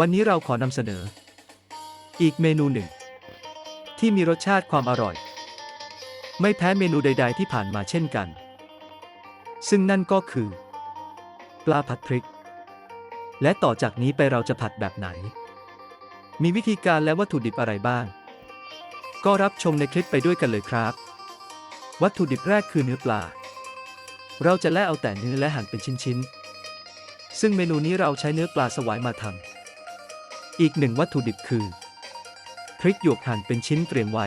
วันนี้เราขอนำเสนอ อีกเมนูหนึ่ง ที่มีรสชาติความอร่อย ไม่แพ้เมนูใด ๆ ที่ผ่านมาเช่นกัน ซึ่งนั่นก็คือ ปลาผัดพริก และต่อจากนี้ไปเราจะผัดแบบไหน มีวิธีการและวัตถุดิบอะไรบ้าง ก็รับชมในคลิปไปด้วยกันเลยครับ วัตถุดิบแรกคือเนื้อปลา เราจะแล่เอาแต่เนื้อและหั่นเป็นชิ้นๆซึ่งเมนูนี้เราใช้เนื้อปลาสวายมาทำ อีกหนึ่งวัตถุดิบคือ พริกหยวกหั่นเป็นชิ้นเตรียมไว้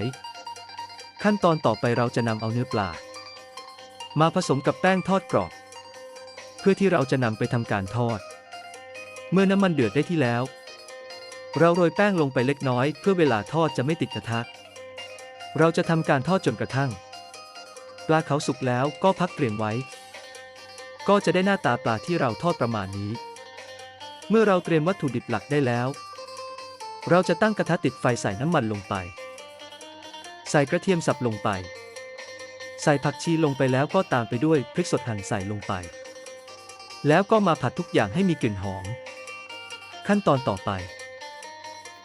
ขั้นตอนต่อไปเราจะนำเอาเนื้อปลา มาผสมกับแป้งทอดกรอบ เพื่อที่เราจะนำไปทำการทอด เมื่อน้ำมันเดือดได้ที่แล้ว เราโรยแป้งลงไปเล็กน้อย เพื่อเวลาทอดจะไม่ติดกระทะ เราจะทำการทอดจนกระทั่ง ปลาเขาสุกแล้วก็พักเตรียมไว้ ก็จะได้หน้าตาปลาที่เราทอดประมาณนี้ เมื่อเราเตรียมวัตถุดิบหลักได้แล้ว เราจะตั้งกระทะติดไฟใส่น้ำมันลงไป ใส่กระเทียมสับลงไป ใส่ผักชีลงไปแล้วก็ตามไปด้วยพริกสดหั่นใส่ลงไป แล้วก็มาผัดทุกอย่างให้มีกลิ่นหอม ขั้นตอนต่อไป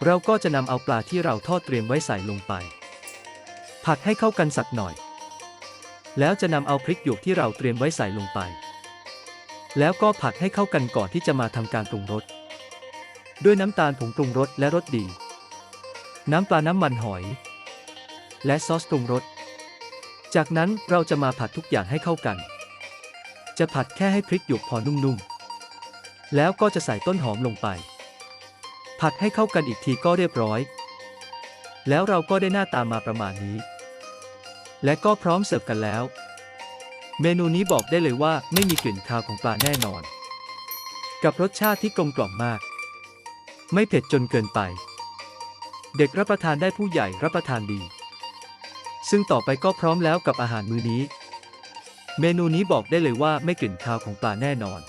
เราก็จะนำเอาปลาที่เราทอดเตรียมไว้ใส่ลงไป ผัดให้เข้ากันสักหน่อย แล้วจะนำเอาพริกหยวกที่เราเตรียมไว้ใส่ลงไป แล้วก็ผัดให้เข้ากันก่อนที่จะมาทำการปรุงรส ด้วยน้ำตาลผงปรุงรสและรสดี น้ำปลาน้ำมันหอย และซอสปรุงรส จากนั้นเราจะมาผัดทุกอย่างให้เข้ากัน จะผัดแค่ให้พริกหยวกพอนุ่มๆ แล้วก็จะใส่ต้นหอมลงไป ผัดให้เข้ากันอีกทีก็เรียบร้อย แล้วเราก็ได้หน้าตามาประมาณนี้ และก็พร้อมเสิร์ฟกันแล้ว เมนูนี้บอกได้เลยว่าไม่มีกลิ่นคาวของปลาแน่นอน กับรสชาติที่กลมกล่อมมาก ไม่เผ็ดจนเกินไป เด็กรับประทานได้ผู้ใหญ่รับประทานดี ซึ่งต่อไปก็พร้อมแล้วกับอาหารมื้อนี้ เมนูนี้บอกได้เลยว่าไม่กลิ่นคาวของปลาแน่นอน